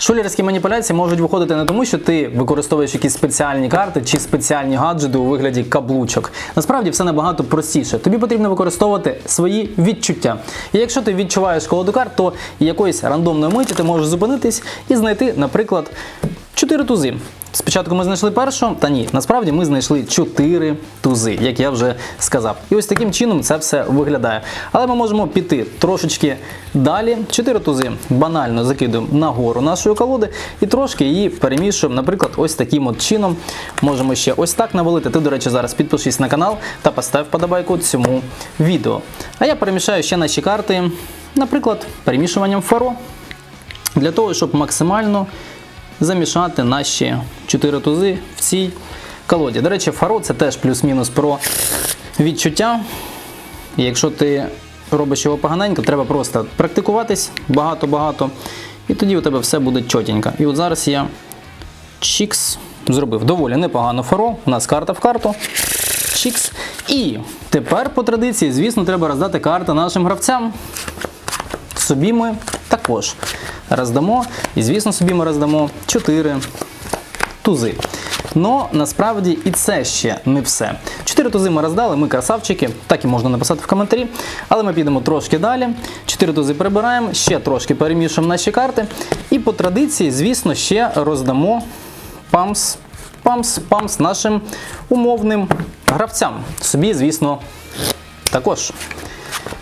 Шулерські маніпуляції можуть виходити не тому, що ти використовуєш якісь спеціальні карти чи спеціальні гаджети у вигляді каблучок. Насправді все набагато простіше. Тобі потрібно використовувати свої відчуття. І якщо ти відчуваєш колоду карт, то якоїсь рандомної миті ти можеш зупинитись і знайти, наприклад, 4 тузи. Спочатку ми знайшли першу, та ні, насправді ми знайшли 4 тузи, як я вже сказав. І ось таким чином це все виглядає. Але ми можемо піти трошечки далі. 4 тузи банально закидуємо нагору нашої колоди і трошки її перемішуємо, наприклад, ось таким от чином. Можемо ще ось так навалити. Ти, до речі, зараз підпишись на канал та постав вподобайку цьому відео. А я перемішаю ще наші карти, наприклад, перемішуванням фаро для того, щоб максимально замішати наші 4 тузи в цій колоді. До речі, фаро це теж плюс-мінус про відчуття. Якщо ти робиш його поганенько, треба просто практикуватись багато-багато, і тоді у тебе все буде чотенько. І от зараз я чікс зробив доволі непогано фаро. У нас карта в карту. Чікс. І тепер по традиції, звісно, треба роздати карти нашим гравцям. Собі ми також роздамо. І, звісно, собі ми роздамо 4 тузи. Но насправді і це ще не все. Чотири тузи ми роздали, ми красавчики, так і можна написати в коментарі. Але ми підемо трошки далі. Чотири тузи прибираємо, ще трошки перемішуємо наші карти. І по традиції, звісно, ще роздамо памс, памс, памс нашим умовним гравцям. Собі, звісно, також.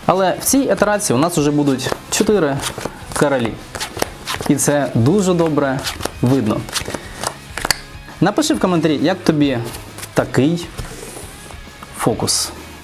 Але в цій ітерації у нас вже будуть 4 королі. І це дуже добре видно. Напиши в коментарі, як тобі такий фокус.